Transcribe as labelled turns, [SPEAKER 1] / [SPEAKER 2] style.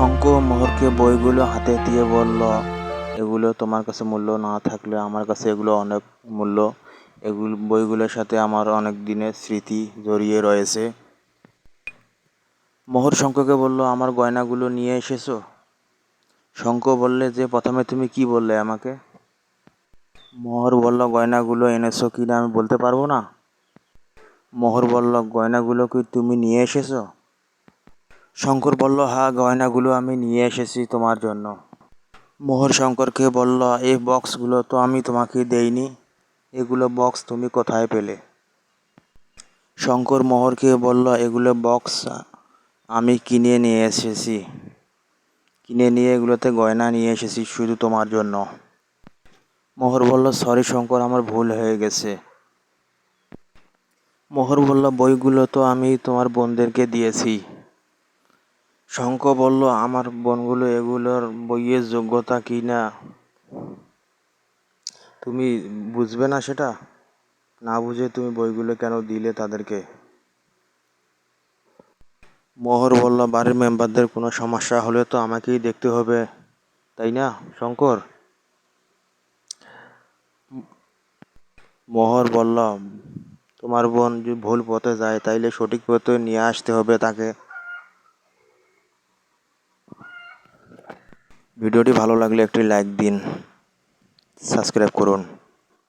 [SPEAKER 1] শঙ্খ মোহরকে বইগুলো হাতে দিয়ে বলল, এগুলো তোমার কাছে মূল্য না থাকলে আমার কাছে এগুলো অনেক মূল্য। এগুলো, বইগুলোর সাথে আমার অনেক দিনের স্মৃতি জড়িয়ে রয়েছে। মোহর শঙ্খকে বলল, আমার গয়নাগুলো নিয়ে এসেছ? শঙ্খ বললে, যে প্রথমে তুমি কি বললে আমাকে? মোহর বলল, গয়নাগুলো এনেছো কি না আমি বলতে পারব না? মোহর বলল, গয়নাগুলো কি তুমি নিয়ে এসেছ? শঙ্কর বলল হ্যাঁ গয়নাগুলো আমি নিয়ে এসেছি তোমার জন্য। মোহর শঙ্করকে বলল এই বক্সগুলো তো আমি তোমাকে দেইনি। এগুলো বক্স তুমি কোথায় পেলে? শঙ্কর মোহরকে বলল, এগুলো বক্স আমি কিনে নিয়ে এসেছি। কিনে নিয়ে এগুলোতে গয়না নিয়ে এসেছি শুধু তোমার জন্য। মোহর বলল, সরি শঙ্কর, আমার ভুল হয়ে গেছে। মোহর বলল, বইগুলো তো আমি তোমার বোনদেরকে দিয়েছি। শঙ্খ বলল, আমার বোনগুলো এগুলোর বইয়ের যোগ্যতা কি না? তুমি বুঝবে না সেটা? না বুঝে তুমি বইগুলো কেন দিলে তাদেরকে? মোহর বলল, বাড়ির মেম্বারদের কোনো সমস্যা হলে তো আমাকেই দেখতে হবে, তাই না, শঙ্কর? মোহর বলল, তোমার বোন যদি ভুল পথে যায়, তাইলে সঠিক পথে নিয়ে আসতে হবে তাকে। ভিডিওটি ভালো লাগলে একটি লাইক দিন সাবস্ক্রাইব করুন।